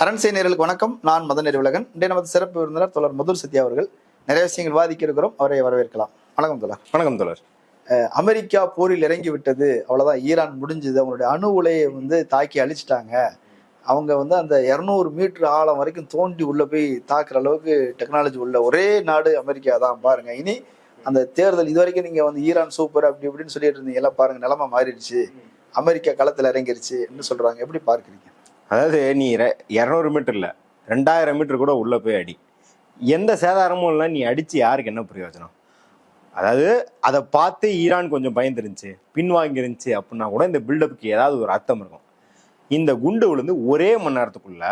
அரண்சை நேர்களுக்கு வணக்கம். நான் மதன் நெறிவுலகன் இன்றைய நமது சிறப்பு விருந்தினர் தொடர் மதுர் சத்யா அவர்கள். நிறைய விஷயங்கள் விவாதிக்க இருக்கிறோம் அவரை வரவேற்கலாம். வணக்கம் தோழர். வணக்கம் அஹ் அமெரிக்கா போரில் இறங்கி விட்டது. அவ்வளவுதான். ஈரான் முடிஞ்சது. அவங்களுடைய அணு உலையை வந்து தாக்கி அழிச்சிட்டாங்க. அவங்க வந்து அந்த இரநூறு மீட்டர் ஆழம் வரைக்கும் தோண்டி உள்ள போய் தாக்குற அளவுக்கு டெக்னாலஜி உள்ள ஒரே நாடு அமெரிக்கா தான். பாருங்க. இனி அந்த தேர்தல் இது வரைக்கும் நீங்க வந்து ஈரான் சூப்பர் அப்படி இப்படின்னு சொல்லிட்டு இருந்தீங்க எல்லாம் பாருங்க. நிலைமை மாறிடுச்சு. அமெரிக்கா களத்துல இறங்கிருச்சுன்னு சொல்றாங்க. எப்படி பார்க்கறீங்க? அதாவது நீ இரநூறு மீட்டர் இல்ல ரெண்டாயிரம் மீட்டர் கூட உள்ள போய் அடி. எந்த சேதாரமும் இல்லை நீ அடிச்சு யாருக்கு என்ன பிரயோஜனம்? அதாவது அதை பார்த்து ஈரான் கொஞ்சம் பயந்துருந்துச்சு பின்வாங்கி இருந்துச்சு அப்படின்னா கூட இந்த பில்டப்புக்கு ஏதாவது ஒரு அர்த்தம் இருக்கும். இந்த குண்டு விழுந்து ஒரே மணி நேரத்துக்குள்ள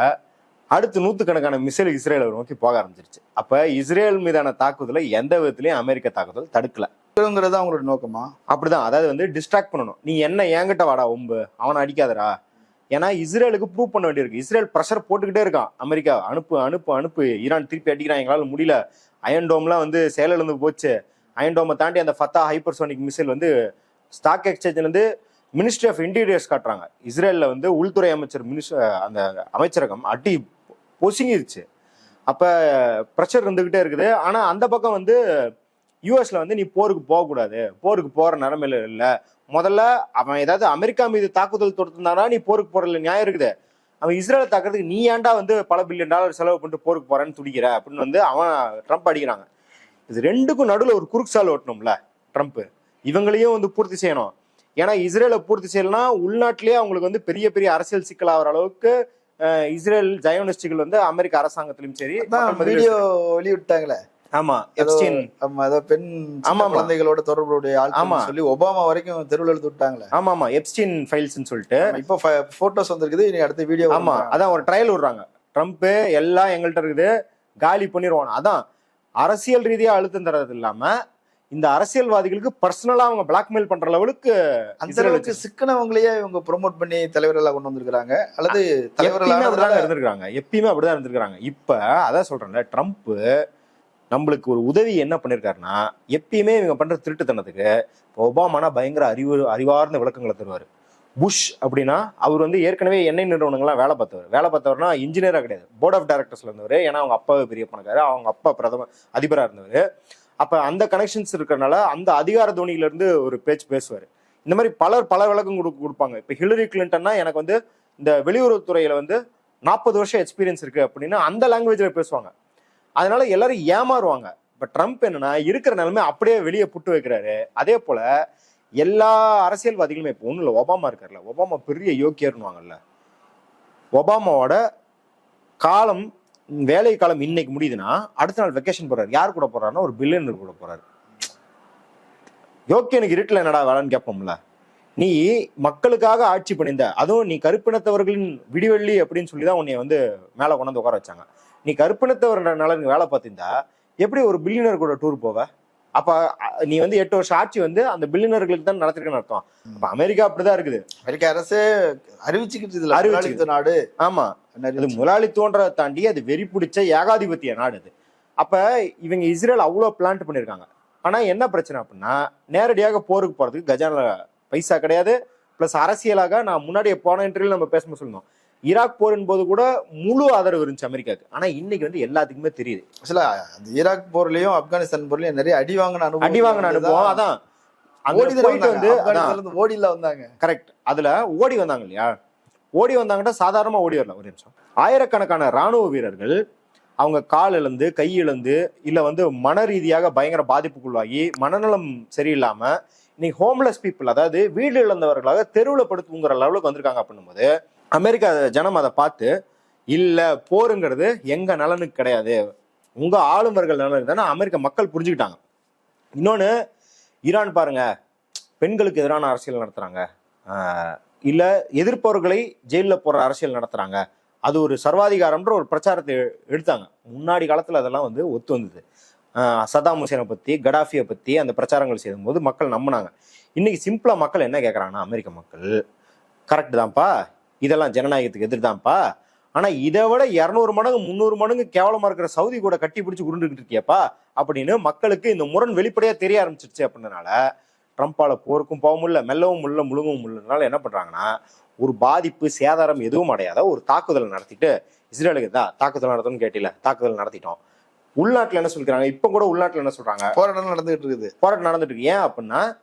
அடுத்து நூற்றுக்கணக்கான மிசைல் இஸ்ரேலை நோக்கி போக ஆரம்பிச்சிருச்சு. அப்ப இஸ்ரேல் மீதான தாக்குதலை எந்த விதத்திலையும் அமெரிக்க தாக்குதல் தடுக்கல. அவங்களோட நோக்கமா? அப்படிதான். அதாவது வந்து டிஸ்ட்ராக்ட் பண்ணணும். நீ என்ன என்கிட்ட வாடா ஒம்பு. அவனை அடிக்காதடா. ஏன்னா இஸ்ரேலுக்கு ப்ரூவ் பண்ண வேண்டியிருக்கு. இஸ்ரேல் ப்ரெஷர் போட்டுக்கிட்டே இருக்கான். அமெரிக்கா அனுப்பு அனுப்பு அனுப்பு. ஈரான் திருப்பி அடிக்கிறான். எங்களால் முடியல. அயன் டோம்லாம் வந்து செயலிழந்து போச்சு. அயன் டோமை தாண்டி அந்த ஃபத்தா ஹைப்பர்சோனிக் மிசைல் வந்து ஸ்டாக் எக்ஸ்சேஞ்சிலேருந்து மினிஸ்ட்ரி ஆஃப் இன்டீரியர்ஸ் காட்டுறாங்க. இஸ்ரேலில் வந்து உள்துறை அமைச்சர் மினிஸ்டர் அந்த அமைச்சரகம் அடி பொசுங்கிருச்சு. அப்போ ப்ரெஷர் இருந்துக்கிட்டே இருக்குது. ஆனால் அந்த பக்கம் வந்து யூஎஸ்ல வந்து நீ போருக்கு போகக்கூடாது. போருக்கு போகிற நிலமையில இல்லை. முதல்ல அவன் ஏதாவது அமெரிக்கா மீது தாக்குதல் தொடுத்திருந்தானா நீ போருக்கு போறதுல நியாயம் இருக்குது. அவன் இஸ்ரேலை தாக்குறதுக்கு நீ ஏன்டா வந்து பல பில்லியன் டாலர் செலவு பண்ணிட்டு போருக்கு போறேன்னு துடிக்கிற அப்படின்னு வந்து அவன் ட்ரம்ப் அடிக்கிறாங்க. இது ரெண்டுக்கும் நடுவில் ஒரு குறுக்சால் ஓட்டணும்ல ட்ரம்ப் இவங்களையும் வந்து பூர்த்தி செய்யணும். ஏன்னா இஸ்ரேலை பூர்த்தி செய்யலனா உள்நாட்டிலேயே அவங்களுக்கு வந்து பெரிய பெரிய அரசியல் சிக்கல் ஆகிற அளவுக்கு இஸ்ரேல் ஜயோனிஸ்டுகள் வந்து அமெரிக்க அரசாங்கத்திலும் சரி வீடியோ வெளியிட்டாங்களே. ஆமா ஆமா ஏதோ பெண் ஆமா. குழந்தைகளோட தொடர்புடைய ஆமா. சொல்லி ஒபாமா வரைக்கும் தெருவில் எழுத்து விட்டாங்களே. ஆமா ஆமா. எப்ஸ்டீன் ஃபைல்ஸ்னு சொல்லிட்டு. இப்போ போட்டோஸ் வந்திருக்குது இனி அடுத்த வீடியோ ஆமா அதான் ஒரு ட்ரையல் விடுறாங்க. ட்ரம்ப் எல்லாம் எங்கள்கிட்ட இருக்குது காலி பண்ணிடுவான் அதான் அரசியல் ரீதியா அழுத்தம் தர்றது இல்லாம இந்த அரசியல்வாதிகளுக்கு பர்சனலா அவங்க பிளாக்மெயில் பண்ற லெவலுக்கு அந்த அளவுக்கு சிக்கனவங்களையே இவங்க ப்ரோமோட் பண்ணி தலைவர்களா கொண்டு வந்திருக்காங்க அல்லது தலைவர்களாக இருந்திருக்காங்க எப்பயுமே அப்படிதான் இருந்திருக்காங்க இப்ப அதான் சொல்றேன்ல ட்ரம்ப் நம்மளுக்கு ஒரு உதவி என்ன பண்ணியிருக்காருன்னா எப்பயுமே இவங்க பண்ற திருட்டுத்தனத்துக்கு இப்போ ஒபாமானா பயங்கர அறிவு அறிவார்ந்த விளக்கங்களை தருவார். புஷ் அப்படின்னா அவர் வந்து ஏற்கனவே எண்ணெய் நிறுவனங்கள்லாம் வேலை பார்த்தவர். வேலை பார்த்தவர்னா இன்ஜினியராக கிடையாது. போர்ட் ஆஃப் டைரக்டர்ஸ்ல இருந்தவர். ஏன்னா அவங்க அப்பாவே பெரிய பணக்காரு. அவங்க அப்பா பிரதம அதிபராக இருந்தவர். அப்போ அந்த கனெக்ஷன்ஸ் இருக்கிறனால அந்த அதிகார தோனியிலேருந்து ஒரு பேச்சு பேசுவார். இந்த மாதிரி பலர் பல விளக்கம் கொடு கொடுப்பாங்க. இப்போ ஹிலரி கிளின்டன்னா எனக்கு வந்து இந்த வெளியுறவுத்துறையில் வந்து நாற்பது வருஷம் எக்ஸ்பீரியன்ஸ் இருக்குது அப்படின்னு அந்த லாங்குவேஜில் பேசுவாங்க. அதனால எல்லாரும் ஏமாறுவாங்க. இப்ப ட்ரம்ப் என்னன்னா இருக்கிற நிலைமை அப்படியே வெளியே புட்டு வைக்கிறாரு. அதே போல எல்லா அரசியல்வாதிகளுமே இப்போ ஒன்றும் இல்லை ஒபாமா இருக்கார்ல ஒபாமா பெரிய யோக்கியர்னுவாங்கல்ல ஒபாமாவோட காலம் வேலை காலம் இன்னைக்கு முடியுதுன்னா அடுத்த நாள் வெக்கேஷன் போறாரு. யார் கூட போறாருன்னா ஒரு பில்லியனர் கூட போறாரு. யோக்கியனுக்கு இருட்டில் என்னடா வேலைன்னு கேட்போம்ல. நீ மக்களுக்காக ஆட்சி பண்ணியிருந்த அதுவும் நீ கருப்பினத்தவர்களின் விடிவெள்ளி அப்படின்னு சொல்லி தான் உன்னை வந்து மேலே கொண்டாந்து உட்கார வச்சாங்க. நீ கருப்பினத்தவர் நலனுக்கு வேலை பார்த்திருந்தா எப்படி ஒரு பில்லியனர் கூட டூர் போவ? அப்ப நீ வந்து எட்டு வருஷம் ஆட்சி வந்து அந்த பில்லியனர்களுக்கு தான் நடத்திருக்கேன்னு அர்த்தம். அப்ப அமெரிக்கா அப்படிதான் இருக்குது. அமெரிக்க அரசே அறிவிச்சுக்கிட்டு இதுல அறிவிச்சுக்கிட்டு. அறிவிச்சு நாடு. ஆமா. அது முதலாளித்துவன்றதை தாண்டி அது வெறி பிடிச்ச ஏகாதிபத்திய நாடு அது. அப்ப இவங்க இஸ்ரேல் அவ்வளோ பிளான்ட் பண்ணியிருக்காங்க. ஆனா என்ன பிரச்சனை அப்படின்னா நேரடியாக போருக்கு போறதுக்கு கஜானா பைசா கிடையாது. பிளஸ் அரசியலாக நான் முன்னாடியே போன இன்டர்வியூல நம்ம பேசும்போது சொல்லணும் ஈராக் போரின் போது கூட முழு ஆதரவு இருந்துச்சு அமெரிக்காவுக்கு. ஆனா இன்னைக்கு வந்து எல்லாத்துக்குமே தெரியுது. ஆக்சுவலா அந்த ஈராக் போர்லயும் ஆப்கானிஸ்தான் போர்லயும் நிறைய அடி வாங்கின அனுபவம் அடி வாங்கின அனுபவம் அதான். ஓடில வந்தாங்க. கரெக்ட் அதுல ஓடி வந்தாங்க இல்லையா? ஓடி வந்தாங்கன்னா சாதாரணமா ஓடி வரல. ஒரு நிமிஷம். ஆயிரக்கணக்கான ராணுவ வீரர்கள் அவங்க கால் இழந்து கை இழந்து இல்ல வந்து மன ரீதியாக பயங்கர பாதிப்புக்குள்ளாகி மனநலம் சரியில்லாம இன்னைக்கு ஹோம்லெஸ் பீப்புள் அதாவது வீடு இழந்தவர்களாக தெருவில் படுத்துங்கிற லெவலுக்கு வந்திருக்காங்க அப்படின்னும்போது அமெரிக்கா ஜனம் அதை பார்த்து இல்லை போருங்கிறது எங்கள் நலனுக்கு கிடையாது. உங்கள் ஆளுநர்கள் நலனுக்கு தானே அமெரிக்க மக்கள் புரிஞ்சுக்கிட்டாங்க. இன்னொன்று ஈரான் பாருங்க பெண்களுக்கு எதிரான அரசியல் நடத்துகிறாங்க இல்லை எதிர்ப்பவர்களை ஜெயிலில் போகிற அரசியல் நடத்துகிறாங்க அது ஒரு சர்வாதிகாரம்ன்ற ஒரு பிரச்சாரத்தை எடுத்தாங்க. முன்னாடி காலத்தில் அதெல்லாம் வந்து ஒத்து வந்தது. சதாம் ஹுசேனை பற்றி கடாஃபியை பற்றி அந்த பிரச்சாரங்கள் செய்யும்போது மக்கள் நம்பினாங்க. இன்னைக்கு சிம்பிளாக மக்கள் என்ன கேட்குறாங்கன்னா அமெரிக்க மக்கள் கரெக்டு தான்ப்பா. இதெல்லாம் ஜனநாயகத்துக்கு எதிர்தான்ப்பா. ஆனா இதை விட இருநூறு மடங்கு முந்நூறு மடங்கு கேவலமா இருக்கிற சவுதி கூட கட்டி பிடிச்சு உருண்டுகிட்டு இருக்கியப்பா. அப்படின்னு மக்களுக்கு இந்த முரண் வெளிப்படையா தெரிய ஆரம்பிச்சிருச்சு அப்படின்றனால ட்ரம்ப்பால போருக்கும் போக முடியல மெல்லவும் முடியல முழுங்கவும் முடியலனால என்ன பண்றாங்கன்னா ஒரு பாதிப்பு சேதாரம் எதுவும் அடையாத ஒரு தாக்குதல் நடத்திட்டு இஸ்ரேலுக்கு தான் தாக்குதல் நடத்தணும்னு கேட்டில தாக்குதல் நடத்திட்டோம். உள்நாட்டுல என்ன சொல்லிக்கிறாங்க? இப்ப கூட உள்நாட்டுல என்ன சொல்றாங்க? போராட்டம் நடந்துகிட்டு இருக்குது. போராட்டம் நடந்துட்டு இருக்கு. ஏன் அப்படின்னா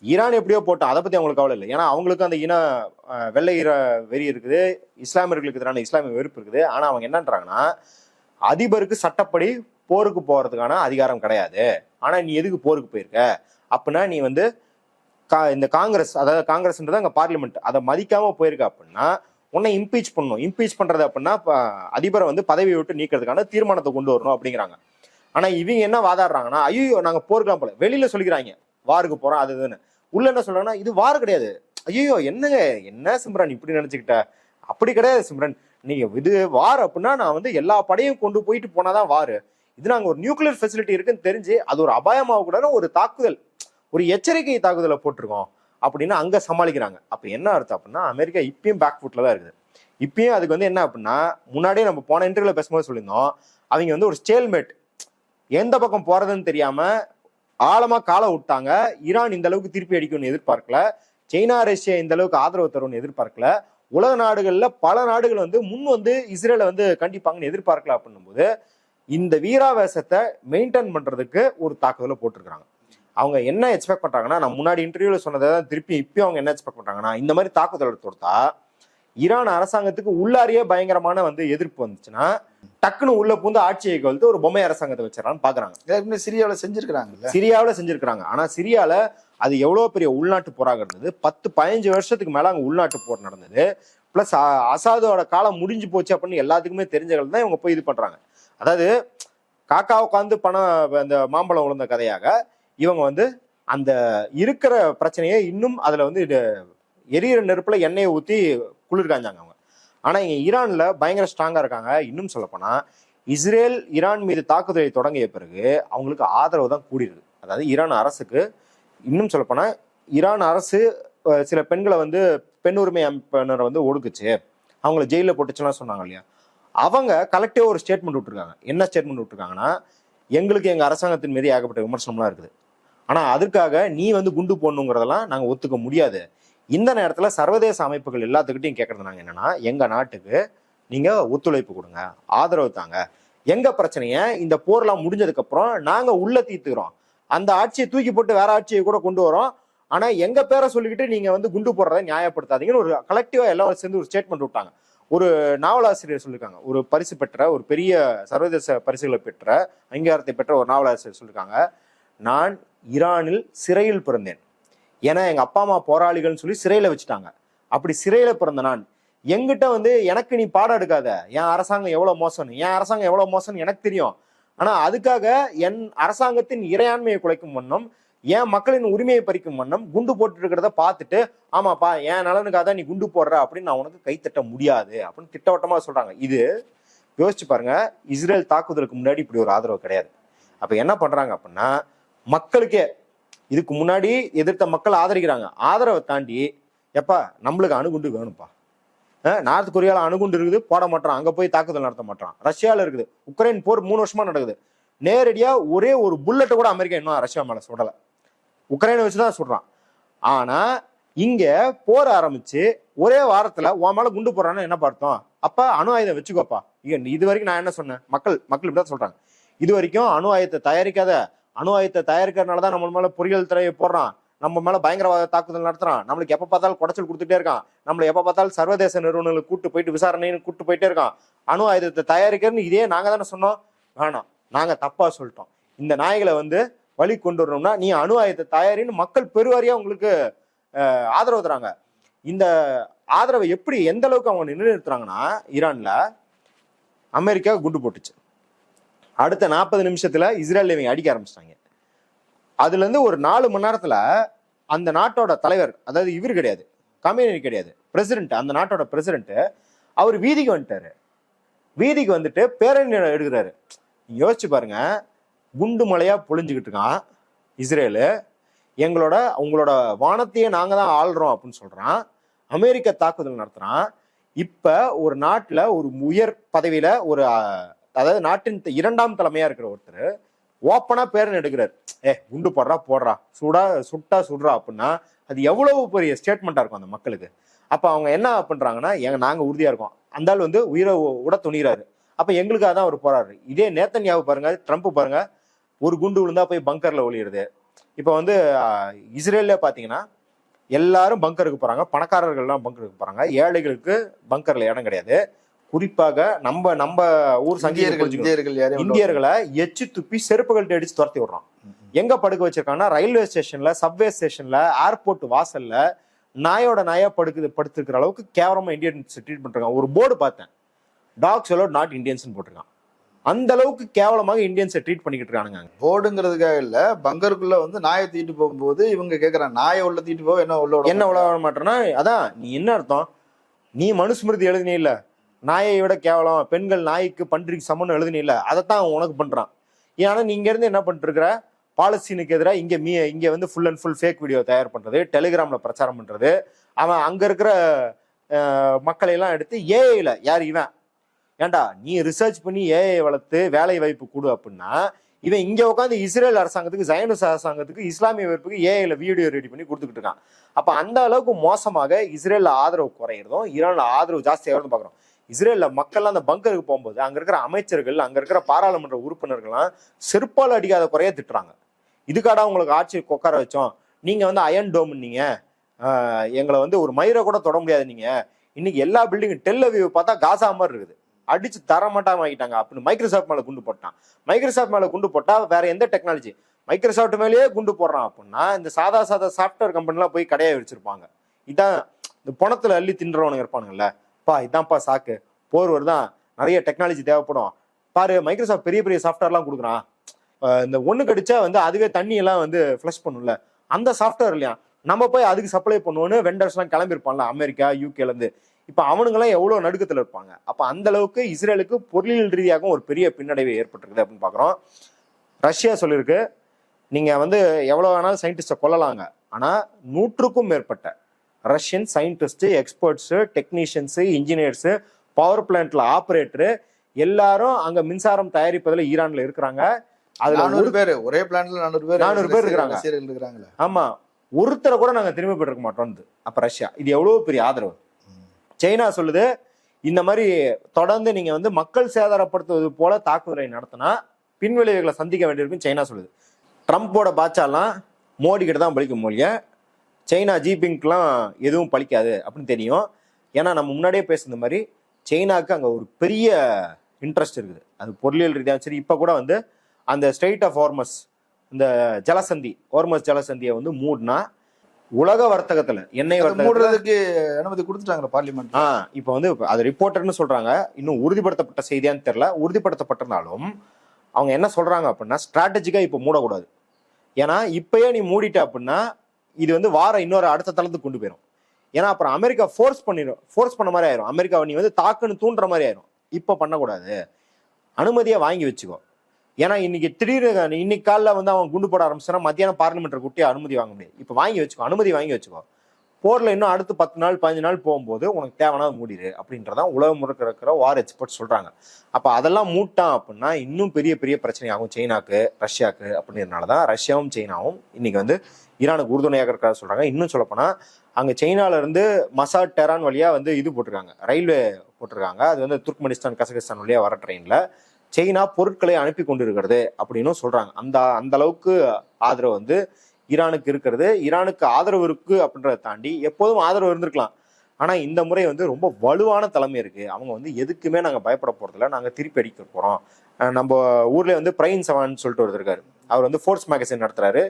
ஈரான் எப்படியோ போட்டோம் அதை பற்றி அவங்களுக்கு கவலை இல்லை. ஏன்னா அவங்களுக்கு அந்த இன வெள்ளை ஈர வெறி இருக்குது இஸ்லாமியர்களுக்கு எதிரான இஸ்லாமிய வெறுப்பு இருக்குது. ஆனால் அவங்க என்னன்றாங்கன்னா அதிபருக்கு சட்டப்படி போருக்கு போகிறதுக்கான அதிகாரம் கிடையாது. ஆனால் நீ எதுக்கு போருக்கு போயிருக்க? அப்படின்னா நீ வந்து கா- இந்த காங்கிரஸ் அதாவது காங்கிரஸ்ன்றது அங்கே பார்லிமெண்ட். அதை மதிக்காமல் போயிருக்க அப்படின்னா உன்னை இம்பீச் பண்ணணும். இம்பீச் பண்ணுறது அப்படின்னா அதிபரை வந்து பதவியை விட்டு நீக்கிறதுக்கான தீர்மானத்தை கொண்டு வரணும் அப்படிங்கிறாங்க. ஆனால் இவங்க என்ன வாதாடுறாங்கன்னா ஐயோ நாங்கள் போருக்கலாம் போல. வெளியில் சொல்லிக்கிறாங்க. வாருக்கு போறோம் அது இதுன்னு. உள்ள என்ன சொல்றாங்கன்னா இது வார் கிடையாது. ஐயோ என்னங்க என்ன சிம்ரன் இப்படி நினைச்சுக்கிட்ட? அப்படி கிடையாது சிம்ரன். நீங்க இது வார் அப்படின்னா நான் வந்து எல்லா படையும் கொண்டு போயிட்டு போனாதான் வாரு. இது நாங்க ஒரு நியூக்ளியர் ஃபெசிலிட்டி இருக்குன்னு தெரிஞ்சு அது ஒரு அபாயமாக கூட ஒரு தாக்குதல் ஒரு எச்சரிக்கை தாக்குதலை போட்டிருக்கோம் அப்படின்னு அங்க சமாளிக்கிறாங்க. அப்ப என்ன அர்த்தம் அப்படின்னா அமெரிக்கா இப்பயும் பேக் ஃபுட்டில் தான் இருக்குது. இப்பயும் அதுக்கு வந்து என்ன அப்படின்னா முன்னாடியே நம்ம போன இன்டர்வியூல பேசும்போது சொல்லியிருந்தோம் அவங்க வந்து ஒரு ஸ்டேல்மேட் எந்த பக்கம் போறதுன்னு தெரியாம ஆழமா காலை விட்டாங்க. ஈரான் இந்த அளவுக்கு திருப்பி அடிக்கும்னு எதிர்பார்க்கல. சைனா ரஷ்யா இந்த அளவுக்கு ஆதரவு தரும்னு எதிர்பார்க்கல. உலக நாடுகள்ல பல நாடுகள் வந்து முன் வந்து இஸ்ரேலை வந்து கண்டிப்பாங்கன்னு எதிர்பார்க்கல அப்படின்னும் போது இந்த வீராவேசத்தை மெயின்டைன் பண்றதுக்கு ஒரு தாக்குதலை போட்டிருக்காங்க அவங்க என்ன எக்ஸ்பெக்ட் பண்றாங்கன்னா நான் முன்னாடி இன்டர்வியூல சொன்னதை தான் திருப்பி இப்பயும் அவங்க என்ன எக்ஸ்பெக்ட் பண்றாங்கன்னா இந்த மாதிரி தாக்குதல் தொடுத்தா ஈரான் அரசாங்கத்துக்கு உள்ளாரியே பயங்கரமான வந்து எதிர்ப்பு வந்துச்சுன்னா டக்குன்னு உள்ள பூந்து ஆட்சியை கவிழ்த்து ஒரு பொம்மை அரசாங்கத்தை வச்சிடறான்னு பாக்குறாங்க. ஏற்கனவே சிரியாவில் செஞ்சிருக்கிறாங்கல்ல? சிரியாவில் செஞ்சிருக்கிறாங்க. ஆனா சிரியால அது எவ்வளவு பெரிய உள்நாட்டு போராக இருந்தது பத்து பதினஞ்சு வருஷத்துக்கு மேல அங்க உள்நாட்டு போர் நடந்தது. பிளஸ் அசாதோட காலம் முடிஞ்சு போச்சு அப்படின்னு எல்லாத்துக்குமே தெரிஞ்சவர்கள் தான் இவங்க போய் இது பண்றாங்க. அதாவது காக்கா உட்காந்து பணம் அந்த மாம்பழம் விழுந்த கதையாக இவங்க வந்து அந்த இருக்கிற பிரச்சனையை இன்னும் அதுல வந்து இது எரியிற நெருப்புல எண்ணெயை ஊத்தி குளிர் ஆனால் இங்கே ஈரானில் பயங்கர ஸ்ட்ராங்காக இருக்காங்க. இன்னும் சொல்லப்போனால் இஸ்ரேல் ஈரான் மீது தாக்குதலை தொடங்கிய பிறகு அவங்களுக்கு ஆதரவு தான் கூடியிருக்கு அதாவது ஈரான் அரசுக்கு இன்னும் சொல்லப்போனால் ஈரான் அரசு சில பெண்களை வந்து பெண் உரிமை அமைப்பினரை வந்து ஒடுக்குச்சு. அவங்கள ஜெயிலில் போட்டுச்சுலாம் சொன்னாங்க இல்லையா? அவங்க கலெக்டிவ் ஒரு ஸ்டேட்மெண்ட் விட்டுருக்காங்க. என்ன ஸ்டேட்மெண்ட் விட்டுருக்காங்கன்னா எங்களுக்கு எங்கள் அரசாங்கத்தின் மீது ஏகப்பட்ட விமர்சனம்லாம் இருக்குது. ஆனால் அதற்காக நீ வந்து குண்டு போடணுங்கிறதெல்லாம் நாங்கள் ஒத்துக்க முடியாது. இந்த நேரத்தில் சர்வதேச அமைப்புகள் எல்லாத்துக்கிட்டையும் கேட்கறது நாங்கள் என்னென்னா எங்கள் நாட்டுக்கு நீங்கள் ஒத்துழைப்பு கொடுங்க ஆதரவு தாங்க. எங்கள் பிரச்சனையை இந்த போர்லாம் முடிஞ்சதுக்கப்புறம் நாங்கள் உள்ளே உள்ள தீர்த்துக்கிறோம் அந்த ஆட்சியை தூக்கி போட்டு வேற ஆட்சியை கூட கொண்டு வரோம். ஆனால் எங்கள் பேரை சொல்லிக்கிட்டு நீங்கள் வந்து குண்டு போடுறதை நியாயப்படுத்தாதீங்கன்னு ஒரு கலெக்டிவாக எல்லாரும் சேர்ந்து ஒரு ஸ்டேட்மெண்ட் விட்டாங்க. ஒரு நாவலாசிரியர் சொல்லியிருக்காங்க ஒரு பரிசு பெற்ற ஒரு பெரிய சர்வதேச பரிசுகளை பெற்ற அங்கீகாரத்தை பெற்ற ஒரு நாவலாசிரியர் சொல்லியிருக்காங்க நான் ஈரானில் சிறையில் பிறந்தேன். ஏன்னா எங்க அப்பா அம்மா போராளிகள்னு சொல்லி சிறையில வச்சுட்டாங்க. அப்படி சிறையில பிறந்த நான் எங்கிட்ட வந்து எனக்கு நீ பாடம் எடுக்காத. என் அரசாங்கம் எவ்வளவு மோசம்னு. என் அரசாங்கம் எவ்வளவு மோசம்னு எனக்கு தெரியும். ஆனா அதுக்காக என் அரசாங்கத்தின் இறையாண்மையை குலைக்கும் வண்ணம் என் மக்களின் உரிமையை பறிக்கும் வண்ணம் குண்டு போட்டு இருக்கிறத பார்த்துட்டு ஆமாப்பா என் நலனுக்காக தான் நீ குண்டு போடுற அப்படின்னு நான் உனக்கு கைத்தட்ட முடியாது அப்படின்னு திட்டவட்டமா சொல்றாங்க. இது யோசிச்சு பாருங்க இஸ்ரேல் தாக்குதலுக்கு முன்னாடி இப்படி ஒரு ஆதரவு கிடையாது. அப்ப என்ன பண்றாங்க அப்படின்னா மக்களுக்கே இதுக்கு முன்னாடி எதிர்த்த மக்கள் ஆதரிக்கிறாங்க. ஆதரவை தாண்டி எப்பா நம்மளுக்கு அணுகுண்டு வேணும்ப்பா. நார்த் கொரியாவில் அணுகுண்டு இருக்குது போட மாட்டான் அங்கே போய் தாக்குதல் நடத்த மாட்டான் ரஷ்யாவில் இருக்குது. உக்ரைன் போர் மூணு வருஷமா நடக்குது. நேரடியாக ஒரே ஒரு புல்லட்டை கூட அமெரிக்கா இன்னும் ரஷ்யா மேலே சுடலை. உக்ரைனை வச்சு தான் சுடுறான். ஆனால் இங்கே போர் ஆரம்பிச்சு ஒரே வாரத்தில் உன் மேலே குண்டு போடுறான்னு என்ன பார்த்தோம்? அப்போ அணு ஆயுதம் வச்சுக்கோப்பா. இங்க இது வரைக்கும் நான் என்ன சொன்னேன்? மக்கள் மக்கள் இப்படி தான் சொல்கிறாங்க இது வரைக்கும் அணு ஆயுதத்தை தயாரிக்காத அணு ஆயுதத்தை தயாரிக்கிறதுனால தான் நம்ம மேல பொறியியல் துறையை போடுறான். நம்ம மேல பயங்கரவாத தாக்குதல் நடத்துறான். நம்மளுக்கு எப்ப பார்த்தாலும் குடைச்சல் கொடுத்துட்டே இருக்கான். நம்மளை எப்ப பார்த்தாலும் சர்வதேச நிறுவனங்களுக்கு கூட்டு போயிட்டு விசாரணைன்னு கூட்டு போயிட்டே இருக்கான். அணு ஆயுதத்தை தயாரிக்கிறன்னு இதே நாங்க தானே சொன்னோம். வேணாம். நாங்க தப்பா சொல்லிட்டோம். இந்த நாய்களை வந்து வழி கொண்டு வரணும்னா நீ அணு ஆயுதத்தை தயாரின்னு மக்கள் பெருவாரியா உங்களுக்கு ஆதரவு தராங்க. இந்த ஆதரவை எப்படி எந்த அளவுக்கு அவங்க நிலைநிறுத்துறாங்கன்னா ஈரான்ல அமெரிக்கா குண்டு போட்டுச்சு. அடுத்த நாற்பது நிமிஷத்துல இஸ்ரேல் இவங்க அடிக்க ஆரம்பிச்சிட்டாங்க. அதுல இருந்து ஒரு நாலு மணி நேரத்துல அந்த நாட்டோட தலைவர் அதாவது இவர் கிடையாது கம்யூனிட்டி கிடையாது பிரசிடென்ட் அந்த நாட்டோட பிரசிடென்ட் அவர் வீதிக்கு வந்துட்டாரு. வீதிக்கு வந்துட்டு பேரணி எடுக்கிறாரு. யோசிச்சு பாருங்க குண்டு மலையா பொழிஞ்சுக்கிட்டு இருக்கான் இஸ்ரேலு. எங்களோட உங்களோட வானத்தையே நாங்க தான் ஆள்றோம் அப்படின்னு சொல்றான். அமெரிக்க தாக்குதல் நடத்துறான். இப்ப ஒரு நாட்டுல ஒரு உயர் பதவியில ஒரு அதாவது நாட்டின் இரண்டாம் தலைமையா இருக்கிற ஒருத்தர் ஓப்பனா பேரன் எடுக்கிறார். ஏ குண்டு போடுறா போடுறா. சுடா சுட்டா சுடுறா அப்படின்னா அது எவ்வளவு பெரிய ஸ்டேட்மெண்டா இருக்கும் அந்த மக்களுக்கு. அப்ப அவங்க என்ன பண்றாங்கன்னா எங்க நாங்க உறுதியா இருக்கோம். அந்த ஆள் வந்து உயிரை உட விட துணிகிறாரு. அப்ப எங்களுக்காக தான் அவர் போறாரு. இதே நேத்தன்யாவு பாருங்க ட்ரம்ப் பாருங்க ஒரு குண்டு விழுந்தா போய் பங்கர்ல ஒளியிருது இப்ப வந்து ஆஹ், இஸ்ரேல்ல பாத்தீங்கன்னா எல்லாரும் பங்கருக்கு போறாங்க. பணக்காரர்கள்லாம் பங்கருக்கு போறாங்க. ஏழைகளுக்கு பங்கர்ல இடம் கிடையாது. குறிப்பாக நம்ம நம்ம ஊர் சங்கீத இந்தியர்கள் உள்ள எச்சு துப்பி செருப்புகள்ட்ட அடிச்சு துரத்தி விடுறான் எங்க படுக்க வச்சிருக்காங்கன்னா ரயில்வே ஸ்டேஷன்ல சப்வே ஸ்டேஷன்ல ஏர்போர்ட் வாசல்ல நாயோட நாயா படுக்குது படுத்துருக்கிற அளவுக்கு கேவலமா இந்தியன்ஸ் ட்ரீட் பண்றாங்க. ஒரு போர்டு பார்த்தேன். டாக்ஸ் எல்லோ நாட் இந்தியன்ஸ் போட்டிருக்கான். அந்த அளவுக்கு கேவலமாக இந்தியன்ஸை ட்ரீட் பண்ணிக்கிட்டு இருக்கானுங்க. போர்டுங்கிறதுக்காக இல்ல பங்கருக்குள்ள வந்து நாயை தூக்கிட்டு போகும்போது இவங்க கேக்குறாங்க நாயை உள்ள தூக்கிட்டு போக என்ன உள்ள என்ன உலக மாட்டேன்னா அதான் நீ என்ன அர்த்தம்? நீ மனுஸ்மிருதி எழுதினே இல்ல. நாயை விட கேவலம் பெண்கள் நாய்க்கு பன்றிக்கு சமம்னு எழுதினே இல்ல அதைத்தான் அவன் உனக்கு பண்ணுறான் ஏன்னா நீங்கள் இருந்து என்ன பண்ணிட்டு பாலஸ்தீனுக்கு எதிராக இங்கே மீ இங்கே வந்து full and full fake video தயார் பண்ணுறது டெலிகிராம்ல பிரச்சாரம் பண்ணுறது அவன் அங்கே இருக்கிற மக்களையெல்லாம் எடுத்து ஏஐயில் யார் இவன்? ஏன்டா நீ ரிசர்ச் பண்ணி ஏஐ வளர்த்து வேலை வாய்ப்பு கொடு அப்படின்னா இவன் இங்கே உட்காந்து இஸ்ரேல் அரசாங்கத்துக்கு ஜயனுஸ் அரசாங்கத்துக்கு இஸ்லாமிய வெறுப்புக்கு ஏஐல வீடியோ ரெடி பண்ணி கொடுத்துக்கிட்டு இருக்கான். அப்போ அந்த அளவுக்கு மோசமாக இஸ்ரேலில் ஆதரவு குறையிறதும் ஈரானில் ஆதரவு ஜாஸ்தியாகிறதும் பார்க்குறோம் இஸ்ரேலில் மக்கள்லாம் அந்த பங்கருக்கு போகும்போது அங்கே இருக்கிற அமைச்சர்கள் அங்கே இருக்கிற பாராளுமன்ற உறுப்பினர்கள்லாம் செருப்பால் அடிக்காத குறைய திட்டுறாங்க. இதுக்காடா உங்களுக்கு ஆட்சி உட்கார வச்சோம். நீங்கள் வந்து அயன் டோம் நீங்கள் எங்களை வந்து ஒரு மயிரை கூட தொட முடியாது நீங்கள் இன்னைக்கு எல்லா பில்டிங் டெல் அவிவ் பார்த்தா காசா மாதிரி இருக்குது. அடிச்சு தர மாட்டாம ஆகிட்டாங்க அப்படின்னு மைக்ரோசாஃப்ட் மேலே குண்டு போட்டான். மைக்ரோசாஃப்ட் மேலே குண்டு போட்டால் வேற எந்த டெக்னாலஜி மைக்ரோசாஃப்ட் மேலேயே குண்டு போடுறான் அப்படின்னா இந்த சாதா சாதா சாஃப்ட்வேர் கம்பெனிலாம் போய் கடையை வச்சிருப்பாங்க. இதான் இந்த பணத்தில் அள்ளி தின்றவனுங்க இருப்பானுங்கல்ல. பா இதான்ப்பா சாக்கு போர்வர் தான் நிறைய டெக்னாலஜி தேவைப்படும். பாரு மைக்ரோசாஃப்ட் பெரிய பெரிய சாஃப்ட்வேர்லாம் கொடுக்குறான் இந்த ஒன்று கடிச்சா வந்து அதுவே தண்ணி எல்லாம் வந்து ஃப்ளஷ் பண்ணும்ல. அந்த சாஃப்ட்வேர் இல்லையா? நம்ம போய் அதுக்கு சப்ளை பண்ணுவோன்னு வெண்டர்ஸ்லாம் கிளம்பியிருப்பான்ல அமெரிக்கா யூகேலேருந்து இப்போ அவனுங்களாம் எவ்வளோ நடுக்கத்தில் இருப்பாங்க? அப்போ அந்த அளவுக்கு இஸ்ரேலுக்கு பொருளியல் ரீதியாகவும் ஒரு பெரிய பின்னடைவு ஏற்பட்டிருக்குது அப்படின்னு பார்க்குறோம் ரஷ்யா சொல்லியிருக்கு நீங்கள் வந்து எவ்வளோ வேணாலும் சயின்டிஸ்டை கொல்லலாங்க. ஆனால் நூற்றுக்கும் மேற்பட்ட Russian scientist experts technicians engineers power பிளான்ட்ல operator எல்லாரும் அங்க மின்சாரம் தயாரிப்பதுல ஈரான்ல இருக்கிறாங்க. அதுல நானூறு பேர் ஒரே பிளான்ல நானூறு பேர் 400 பேர் இருக்கிறாங்க. இருக்கிறாங்களே. ஆமா. ஒருத்தரை கூட நாங்க திரும்பி பெற்றிருக்க மாட்டோம் அப்ப ரஷ்யா. இது எவ்வளவு பெரிய ஆதரவு? சைனா சொல்லுது இந்த மாதிரி தொடர்ந்து நீங்க வந்து மக்கள் சேதாரப்படுத்துவது போல தாக்குதலை நடத்தினா பின்விளைவுகளை சந்திக்க வேண்டியிருக்கும் சைனா சொல்லுது. ட்ரம்ப்போட பாட்சாலாம் மோடி கிட்ட தான் பலிக்கும் மொழிய. சைனா ஜிபிங்க்லாம் எதுவும் பலிக்காது அப்படின்னு தெரியும். ஏன்னா நம்ம முன்னாடியே பேசுன மாதிரி சைனாக்கு அங்கே ஒரு பெரிய இன்ட்ரெஸ்ட் இருக்குது. அது பொருளியல் ரீதியாக சரி இப்போ கூட வந்து அந்த ஸ்ட்ரெயிட் ஆஃப் ஹார்மஸ் இந்த ஜலசந்தி ஹார்மஸ் ஜலசந்தியை வந்து மூடினா உலக வர்த்தகத்துல எண்ணெய் மூடுறதுக்கு அனுமதி கொடுத்துட்டாங்க பார்லிமெண்ட். ஆ இப்போ வந்து அது ரிப்போர்ட்டர்னு சொல்றாங்க. இன்னும் உறுதிப்படுத்தப்பட்ட செய்தியான்னு தெரியல. உறுதிப்படுத்தப்பட்டிருந்தாலும் அவங்க என்ன சொல்றாங்க அப்படின்னா ஸ்ட்ராட்டஜிக்கா இப்போ மூடக்கூடாது. ஏன்னா இப்பயே நீ மூடிட்ட அப்படின்னா இது வந்து வாரம் இன்னொரு அடுத்த தளத்துக்கு கொண்டு போயிடும் ஏன்னா அப்புறம் அமெரிக்கா ஃபோர்ஸ் பண்ணிடும் ஃபோர்ஸ் பண்ண மாதிரி ஆயிரும். அமெரிக்காவை நீ வந்து தாக்குன்னு தூண்டுற மாதிரி ஆயிரும். இப்போ பண்ணக்கூடாது. அனுமதியை வாங்கி வச்சுக்கோ. ஏன்னா இன்னைக்கு திடீர்னு இன்னைக்கு காலில் வந்து அவன் குண்டு போட ஆரம்பிச்சுன்னா மத்தியானம் பார்லிமெண்ட்டை கூட்டி அனுமதி வாங்க முடியாது. இப்போ வாங்கி வச்சுக்கோ அனுமதி வாங்கி வச்சுக்கோ. போர்ல இன்னும் அடுத்து பத்து நாள் பதினஞ்சு நாள் போகும்போது உனக்கு தேவைன்னா மூடிடு அப்படின்றதான் உலகம் முழுக்க இருக்கிற வார் எக்ஸ்பர்ட் சொல்றாங்க. அப்ப அதெல்லாம் மூட்டான் அப்படின்னா இன்னும் பெரிய பெரிய பிரச்சனை ஆகும் சைனாக்கு ரஷ்யாக்கு அப்படின்றதுனால தான் ரஷ்யாவும் சைனாவும் இன்னைக்கு வந்து ஈரானுக்கு உறுதுணையாக இருக்கிறதா சொல்றாங்க. இன்னும் சொல்லப்போனா அங்கே சைனால மசா மசாட் டெரான் வழியாக வந்து இது போட்டிருக்காங்க. ரயில்வே போட்டிருக்காங்க. அது வந்து துர்க்மெனிஸ்தான் கசகஸ்தான் வழியாக வர ட்ரெயினில் சைனா பொருட்களை அனுப்பி கொண்டு இருக்கிறது அப்படின்னும் சொல்றாங்க. அந்த அந்த அளவுக்கு ஆதரவு வந்து ஈரானுக்கு இருக்கிறது. ஈரானுக்கு ஆதரவு இருக்கு அப்படின்றத தாண்டி எப்போதும் ஆதரவு இருந்திருக்கலாம். ஆனால் இந்த முறை வந்து ரொம்ப வலுவான தலைமை இருக்கு. அவங்க வந்து எதுக்குமே நாங்கள் பயப்பட போறதில்ல. நாங்கள் திருப்பி அடிக்க போகிறோம் நம்ம ஊரில் வந்து பிரைன் சவான் சொல்லிட்டு ஒருத்தர் அவர் வந்து ஃபோர்ஸ் மேகசின் நடத்துறாரு.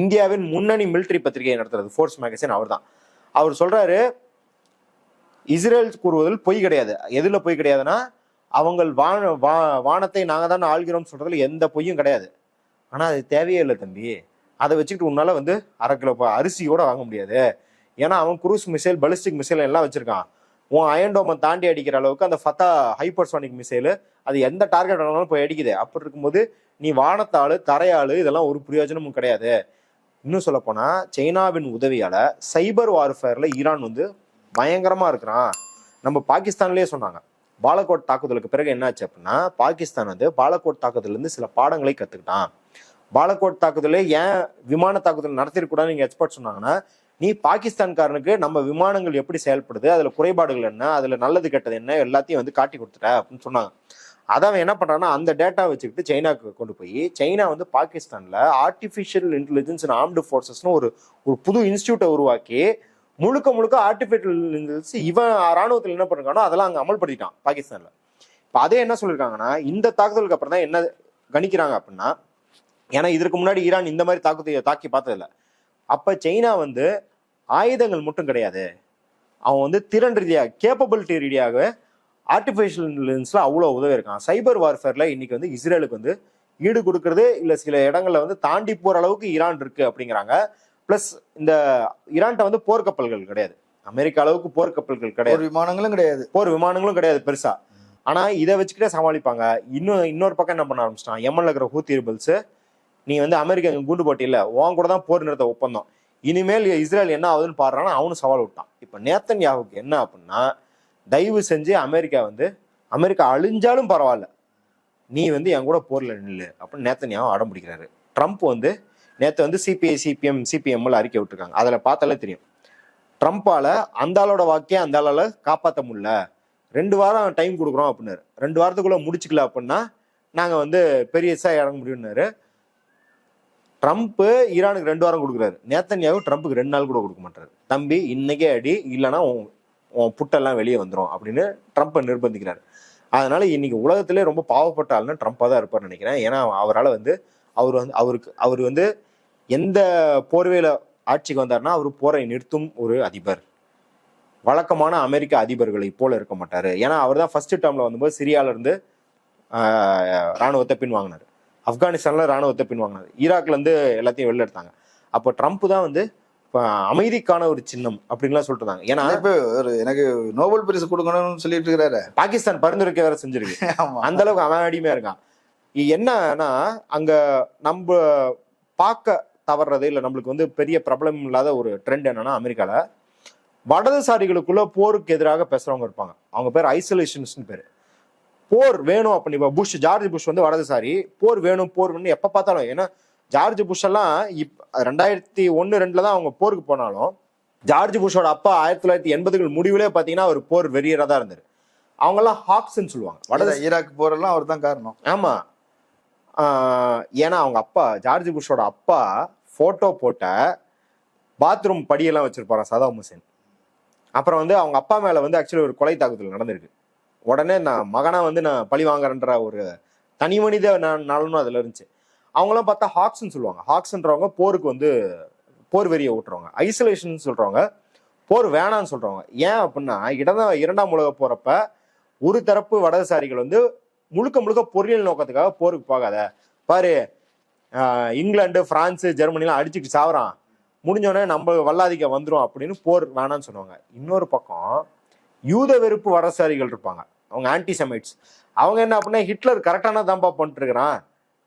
இந்தியாவின் முன்னணி மிலிட்டரி பத்திரிகையை நடத்துறது ஃபோர்ஸ் மேகசின் அவர் தான் அவர் சொல்றாரு இஸ்ரேல் கூறுவதில் பொய் கிடையாது. எதுல பொய் கிடையாதுன்னா அவங்கள் வான வா வானத்தை நாங்கள் தான் ஆள்கிறோம் சொல்றதுல எந்த பொய்யும் கிடையாது. ஆனால் அது தேவையே இல்லை தம்பி. அதை வச்சுக்கிட்டு உன்னால வந்து அரை கிலோ அரிசி கூட வாங்க முடியாது. ஏன்னா அவன் குரூஸ் மிசைல் பலிஸ்டிக் மிசைல் எல்லாம் வச்சிருக்கான். உன் அயன்டோமை தாண்டி அடிக்கிற அளவுக்கு அந்த ஃபத்தா ஹைப்பர்சோனிக் மிசைல் அது எந்த டார்கெட் வேணாலும் போய் அடிக்குது. அப்படி இருக்கும்போது நீ வானத்தாள் தரையாள் இதெல்லாம் ஒரு பிரயோஜனமும் கிடையாது. இன்னும் சொல்லப்போனால் சைனாவின் உதவியால் சைபர் வார்ஃபேரில் ஈரான் வந்து பயங்கரமாக இருக்கிறான். நம்ம பாகிஸ்தான்லேயே சொன்னாங்க. பாலக்கோட் தாக்குதலுக்கு பிறகு என்னாச்சு அப்படின்னா பாகிஸ்தான் வந்து பாலக்கோட் தாக்குதலேருந்து சில பாடங்களை கற்றுக்கிட்டான் பாலக்கோட் தாக்குதலே ஏன் விமான தாக்குதல் நடத்திருக்கூடாதுன்னு நீங்கள் எக்ஸ்பர்ட் சொன்னாங்கன்னா நீ பாகிஸ்தான்காரனுக்கு நம்ம விமானங்கள் எப்படி செயல்படுது அதில் குறைபாடுகள் என்ன அதில் நல்லது கெட்டது என்ன எல்லாத்தையும் வந்து காட்டி கொடுத்துட்ட அப்படின்னு சொன்னாங்க. அதை அவன் என்ன பண்ணுறான்னா அந்த டேட்டா வச்சுக்கிட்டு சைனாவுக்கு கொண்டு போய் சைனா வந்து பாகிஸ்தானில் ஆர்டிஃபிஷியல் இன்டெலிஜென்ஸ் அண்ட் ஆர்ம்டு ஃபோர்ஸஸ்னு ஒரு ஒரு புது இன்ஸ்டியூட்டை உருவாக்கி முழுக்க முழுக்க ஆர்டிஃபிஷியல் இன்டெலிஜென்ஸ் இவன் ராணுவத்தில் என்ன பண்ணிருக்கானோ அதெல்லாம் அங்கே அமல்படுத்திட்டான் பாகிஸ்தானில். இப்போ அதே என்ன சொல்லியிருக்காங்கன்னா இந்த தாக்குதலுக்கு அப்புறம் தான் என்ன கணிக்கிறாங்க அப்படின்னா ஏன்னா இதற்கு முன்னாடி ஈரான் இந்த மாதிரி தாக்குதலை தாக்கி பார்த்ததில்ல. அப்போ சைனா வந்து ஆயுதங்கள் மட்டும் கிடையாது. அவன் வந்து திறன் ரீதியாக கேப்பபிலிட்டி ரீதியாக ஆர்டிஃபிஷியல் இன்டெலிஜென்ஸ்ல அவ்வளோ உதவி இருக்கான். சைபர் வார்ஃபேர்ல இன்னைக்கு வந்து இஸ்ரேலுக்கு வந்து ஈடு கொடுக்கறது இல்ல சில இடங்கள்ல வந்து தாண்டி போற அளவுக்கு ஈரான் இருக்கு அப்படிங்கிறாங்க. பிளஸ் இந்த ஈரான்ட்ட வந்து போர்க்கப்பல்கள் கிடையாது. அமெரிக்கா அளவுக்கு போர்க்கப்பல்கள் கிடையாது. விமானங்களும் கிடையாது. போர் விமானங்களும் கிடையாது பெருசா. ஆனா இதை வச்சுக்கிட்டே சமாளிப்பாங்க. இன்னும் இன்னொரு பக்கம் என்ன பண்ண ஆரம்பிச்சிட்டான்? எம்எல்ல இருக்கிற ஹூத்தி ரிபல்ஸ் நீ வந்து அமெரிக்கா குண்டு போட்டி இல்ல உன் கூட தான் போர் நிறுத்த ஒப்பந்தம். இனிமேல் இஸ்ரேல் என்ன ஆகுதுன்னு பாடுறான்னா அவனும் சவால் விட்டான். இப்போ நேத்தன் யாவுக்கு என்ன அப்படின்னா தயவு செஞ்சு அமெரிக்கா வந்து அமெரிக்கா அழிஞ்சாலும் பரவாயில்ல. நீ வந்து என் கூட போரில் நில்லு அப்படின்னு நேத்தன் யாவும் அடம் பிடிக்கிறாரு. ட்ரம்ப் வந்து நேற்று வந்து சிபிஐ சிபிஎம் சிபிஎம்ல அறிக்கை விட்டுருக்காங்க. அதில் பார்த்தாலே தெரியும். ட்ரம்ப்பால அந்த ஆளோட வாக்கே அந்த ஆளால காப்பாற்ற முடியல. ரெண்டு வாரம் டைம் கொடுக்குறோம் அப்படின்னாரு. ரெண்டு வாரத்துக்குள்ளே முடிச்சுக்கல அப்படின்னா நாங்கள் வந்து பெரியசா இறங்க முடியும்னாரு. ட்ரம்ப் ஈரானுக்கு ரெண்டு வாரம் கொடுக்குறாரு. நேத்தன்யாவும் ட்ரம்ப்புக்கு ரெண்டு நாள் கூட கொடுக்க மாட்டாரு. தம்பி இன்னைக்கே அடி இல்லைன்னா உன் உன் புட்டெல்லாம் வெளியே வந்துடும் அப்படின்னு ட்ரம்ப்பை நிர்பந்திக்கிறாரு. அதனால இன்னைக்கு உலகத்திலே ரொம்ப பாவப்பட்ட ஆள்னா ட்ரம்ப்பாக தான் இருப்பார்னு நினைக்கிறேன். ஏன்னா அவரால் வந்து அவர் வந்து அவருக்கு அவர் வந்து எந்த போர்வையில் ஆட்சிக்கு வந்தார்னா அவர் போரை நிறுத்தும் ஒரு அதிபர். வழக்கமான அமெரிக்க அதிபர்களை போல இருக்க மாட்டார். ஏன்னா அவர் தான் ஃபர்ஸ்ட் டேர்மில் வந்தபோது சிரியாவிலேருந்து இராணுவத்தை பின்வாங்கினார். ஆப்கானிஸ்தான்ல ராணுவத்தை பின்வாங்கினாரு ஈராக்ல இருந்து எல்லாத்தையும் வெளில எடுத்தாங்க. அப்போ ட்ரம்ப் தான் வந்து அமைதிக்கான ஒரு சின்னம் அப்படின்லாம் சொல்லிட்டு இருந்தாங்க ஏன்னா இப்ப ஒரு எனக்கு நோபல் பரிசு கொடுக்கணும்னு சொல்லிட்டு இருக்கிறாரு பாகிஸ்தான் பரிந்துரைக்க வேற செஞ்சிருக்கு. அந்த அளவுக்கு அவன் அடிமையா இருக்கான். என்னன்னா அங்க நம்ம பார்க்க தவறுறது இல்ல. நம்மளுக்கு வந்து பெரிய பிரபலம் இல்லாத ஒரு ட்ரெண்ட் என்னன்னா அமெரிக்கால வடதுசாரிகளுக்குள்ள போருக்கு எதிராக பேசுறவங்க இருப்பாங்க. அவங்க பேர் ஐசோலேஷன்ஸ் பேரு. போர் வேணும் அப்ப இப்ப புஷ் ஜார்ஜ் புஷ் வந்து வடதுசாரி போர் வேணும் போர் வேணும் எப்ப பார்த்தாலும். ஏன்னா ஜார்ஜ் புஷ் எல்லாம் இப் ரெண்டாயிரத்தி ஒன்னு ரெண்டுல தான் அவங்க போருக்கு போனாலும் ஜார்ஜ் புஷோட அப்பா ஆயிரத்தி தொள்ளாயிரத்தி எண்பதுகள் முடிவுலே பாத்தீங்கன்னா அவர் போர் வெறியரா தான் இருந்தாரு. அவங்க எல்லாம் ஹாக்ஸ்ன்னு சொல்லுவாங்க. வடது ஈராக் போரெல்லாம் அவர் தான் காரணம். ஆமா. ஆஹ் ஏன்னா அவங்க அப்பா ஜார்ஜ் புஷோட அப்பா போட்டோ போட்ட பாத்ரூம் படியெல்லாம் வச்சிருப்பாராம் சதாம் ஹுசேன். அப்புறம் வந்து அவங்க அப்பா மேல வந்து ஆக்சுவலி ஒரு கொலை தாக்குதல் நடந்திருக்கு. உடனே நான் மகனா வந்து நான் பழி வாங்குறேன்ற ஒரு தனி மனித ந- நலனும் அதுல இருந்துச்சு. அவங்களாம் பார்த்தா ஹாக்ஸ்ன்னு சொல்லுவாங்க. ஹாக்ஸ்ன்றவங்க போருக்கு வந்து போர் வெறியை விட்டுறவங்க ஐசோலேஷன் சொல்றவங்க போர் வேணான்னு சொல்றவங்க. ஏன் அப்படின்னா இடம் இரண்டாம் உலக போறப்ப ஒரு தரப்பு வடதுசாரிகள் வந்து முழுக்க முழுக்க பொருளியல் நோக்கத்துக்காக போருக்கு போகாத. பாரு இங்கிலாந்து பிரான்ஸ் ஜெர்மனிலாம் அடிச்சுட்டு சாவறான். முடிஞ்சோடனே நம்ம வல்லாதிக்க வந்துடும் அப்படின்னு போர் வேணான்னு சொன்னாங்க இன்னொரு பக்கம் யூத வெறுப்பு வடசாரிகள் இருப்பாங்க. அவங்க ஆன்டி செமைட்ஸ் அவங்க என்ன அப்படின்னா ஹிட்லர் கரெக்டான தான்ப்பா பண்ணிட்டு இருக்கிறான்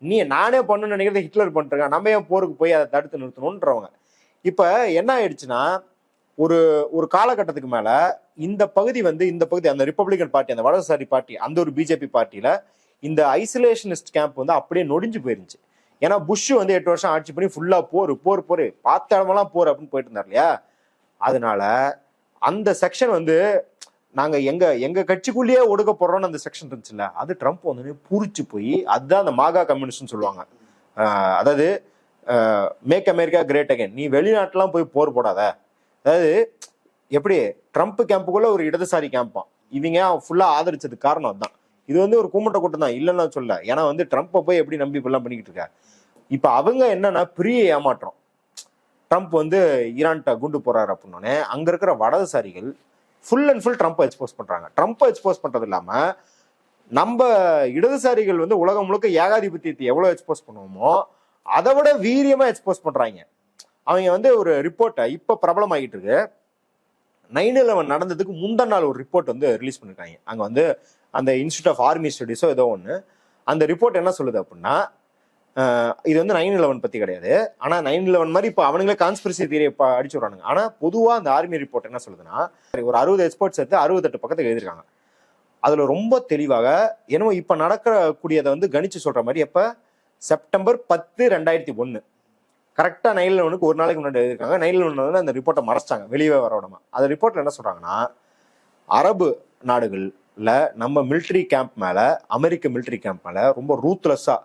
நீ நானே பண்ணணும்னு நினைக்கிறத ஹிட்லர் பண்ணிட்டுருக்கான். நம்ம ஏன் போருக்கு போய் அதை தடுத்து நிறுத்தணுன்றவங்க. இப்போ என்ன ஆயிடுச்சுன்னா ஒரு ஒரு காலகட்டத்துக்கு மேல இந்த பகுதி வந்து இந்த பகுதி அந்த ரிப்பப்ளிகன் பார்ட்டி அந்த வடசாரி பார்ட்டி அந்த ஒரு பிஜேபி பார்ட்டியில இந்த ஐசோலேஷனிஸ்ட் கேம்ப் வந்து அப்படியே நொடிஞ்சு போயிருந்துச்சு. ஏன்னா புஷ் வந்து எட்டு வருஷம் ஆட்சி பண்ணி ஃபுல்லா போர் போர் போர். பார்த்த இடமெல்லாம் போர் அப்படின்னு போயிட்டு இருந்தார் இல்லையா? அதனால அந்த செக்ஷன் வந்து நாங்க எங்க எங்க கட்சிக்குள்ளேயே ஒடுக்க போறோம்னு அந்த செக்ஷன் இருந்துச்சுல்ல அது ட்ரம்ப் வந்து பூரிச்சு போய் அதுதான் அந்த மாகா கம்யூனிஸ்ட்னு சொல்லுவாங்க. அதாவது மேக் அமெரிக்கா கிரேட் அகைன் நீ வெளிநாட்டுலாம் போய் போர் போடாத. அதாவது எப்படி ட்ரம்ப் கேம்புக்குள்ள ஒரு இடதுசாரி கேம்பான் இவங்க ஃபுல்லா ஆதரிச்சது காரணம் அதுதான். இது வந்து ஒரு கூமட்ட கூட்டம் தான். இல்லைன்னு சொல்ல ஏன்னா வந்து ட்ரம்ப்பை போய் எப்படி நம்பி இப்பெல்லாம் பண்ணிக்கிட்டு இருக்க? இப்ப அவங்க என்னன்னா பெரிய ஏமாற்றம் ட்ரம்ப் வந்து ஈரான்கிட்ட குண்டு போறாரு அப்படின்னோடனே அங்க இருக்கிற வடதுசாரிகள் ஃபுல் அண்ட் ஃபுல் ட்ரம்ப்பை எக்ஸ்போஸ் பண்ணுறாங்க ட்ரம்ப்பை எக்ஸ்போஸ் பண்ணுறது இல்லாமல் நம்ம இடதுசாரிகள் வந்து உலகம் முழுக்க ஏகாதிபத்தியத்தை எவ்வளோ எக்ஸ்போஸ் பண்ணுவோமோ அதை விட வீரியமாக எக்ஸ்போஸ் பண்ணுறாங்க அவங்க வந்து ஒரு ரிப்போர்ட்டை இப்போ பிரபலமாகிட்டு இருக்கு. நைன் லெவன் நடந்ததுக்கு முந்தா நாள் ஒரு ரிப்போர்ட் வந்து ரிலீஸ் பண்ணிருக்காங்க. அங்கே வந்து அந்த இன்ஸ்டியூட் ஆஃப் ஆர்மி ஸ்டடீஸோ ஏதோ ஒன்று அந்த ரிப்போர்ட் என்ன சொல்லுது அப்படின்னா இது வந்து நைன் லெவன் பத்தி கிடையாது. ஆனா நைன் லெவன் மாதிரி இப்போ அவனுங்களே கான்ஸ்பிரசி இப்போ அடிச்சு விடுறாங்க ஆனா பொதுவா அந்த ஆர்மி ரிப்போர்ட் என்ன சொல்லுதுன்னா ஒரு அறுபது எக்ஸ்பர்ட்ஸ் எடுத்து அறுபத்தெட்டு பக்கத்துக்கு எழுதிருக்காங்க அதுல ரொம்ப தெளிவாக என்னமோ இப்ப நடக்கக்கூடியதை வந்து கணிச்சு சொல்ற மாதிரி எப்ப? செப்டம்பர் பத்து ரெண்டாயிரத்தி ஒன்று கரெக்டாக நைன் லெவனுக்கு ஒரு நாளைக்கு முன்னாடி எழுதியிருக்காங்க. நைன் லெவன் வந்து அந்த ரிப்போர்ட்டை மறைச்சிட்டாங்க வெளியே வர விடாம. அந்த ரிப்போர்ட்ல என்ன சொல்றாங்கன்னா அரபு நாடுகள்ல நம்ம மிலிட்ரி கேம்ப் மேல அமெரிக்க மிலிட்ரி கேம்ப் மேல ரொம்ப ரூத்லெஸ்ஸா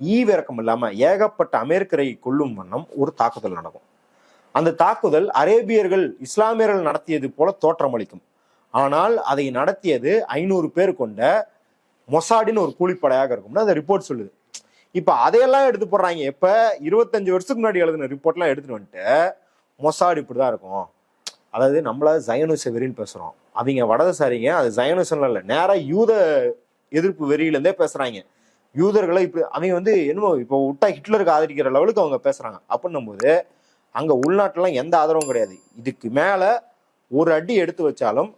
ஈவிரக்கம் இல்லாமல் ஏகப்பட்ட அமெரிக்கரை கொல்லும் வண்ணம் ஒரு தாக்குதல் நடக்கும். அந்த தாக்குதல் அரேபியர்கள் இஸ்லாமியர்கள் நடத்தியது போல தோற்றமளிக்கும். ஆனால் அதை நடத்தியது ஐநூறு பேர் கொண்ட மொசாடின்னு ஒரு கூலிப்படையாக இருக்கும்னு அந்த ரிப்போர்ட் சொல்லுது. இப்போ அதையெல்லாம் எடுத்து போடுறாங்க. இப்போ இருபத்தஞ்சு வருஷத்துக்கு முன்னாடி எழுதின ரிப்போர்ட்லாம் எடுத்துகிட்டு வந்துட்டு மொசாட் இப்படிதான் இருக்கும். அதாவது நம்மள ஜயனுச வெறின்னு பேசுகிறோம் அவங்க வடதுசாரிங்க அது ஜயனுசன்ல இல்லை நேராக யூத எதிர்ப்பு வெறியிலேருந்தே பேசுகிறாங்க யூதர்களை இப்படி அவங்க வந்து என்னமோ இப்போ விட்டா ஹிட்லருக்கு ஆதரிக்கிற லெவலுக்கு அவங்க பேசுறாங்க. அப்படின்னும் போது அங்க உள்நாட்டுலாம் எந்த ஆதரவும் கிடையாது. இதுக்கு மேல ஒரு அடி எடுத்து வச்சாலும்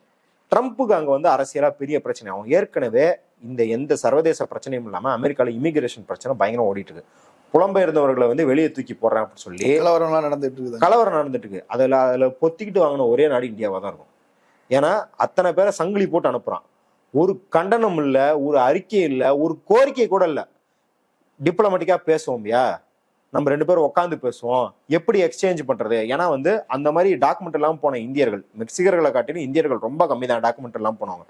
ட்ரம்ப்புக்கு அங்க வந்து அரசியலா பெரிய பிரச்சனை. ஆகும் ஏற்கனவே இந்த எந்த சர்வதேச பிரச்சனையும் இல்லாம அமெரிக்கால இமிகிரேஷன் பிரச்சனை பயங்கரம் ஓடிட்டு இருக்கு புலம்பெயர்ந்தவர்களை வந்து வெளியே தூக்கி போடுறேன் அப்படின்னு சொல்லி கலவரம்லாம் நடந்துட்டு இருக்குது கலவரம் நடந்துட்டு இருக்கு அதுல அதுல பொத்திக்கிட்டு வாங்கின ஒரே நாடு இந்தியாவா தான் இருக்கும். ஏன்னா அத்தனை பேரை சங்கிலி போட்டு அனுப்புறான். ஒரு கண்டனம் இல்ல ஒரு அறிக்கை இல்ல ஒரு கோரிக்கை கூட இல்ல. டிப்ளமேட்டிக்கா பேசுவோம்யா நம்ம ரெண்டு பேரும் உட்காந்து பேசுவோம். எப்படி எக்ஸ்சேஞ்ச் பண்றது? ஏன்னா வந்து அந்த மாதிரி டாக்குமெண்ட் எல்லாம் போன இந்தியர்கள் மெக்சிகர்களை காட்டிலும் இந்தியர்கள் ரொம்ப கம்மி தான் டாக்குமெண்ட் எல்லாம் போனவங்க.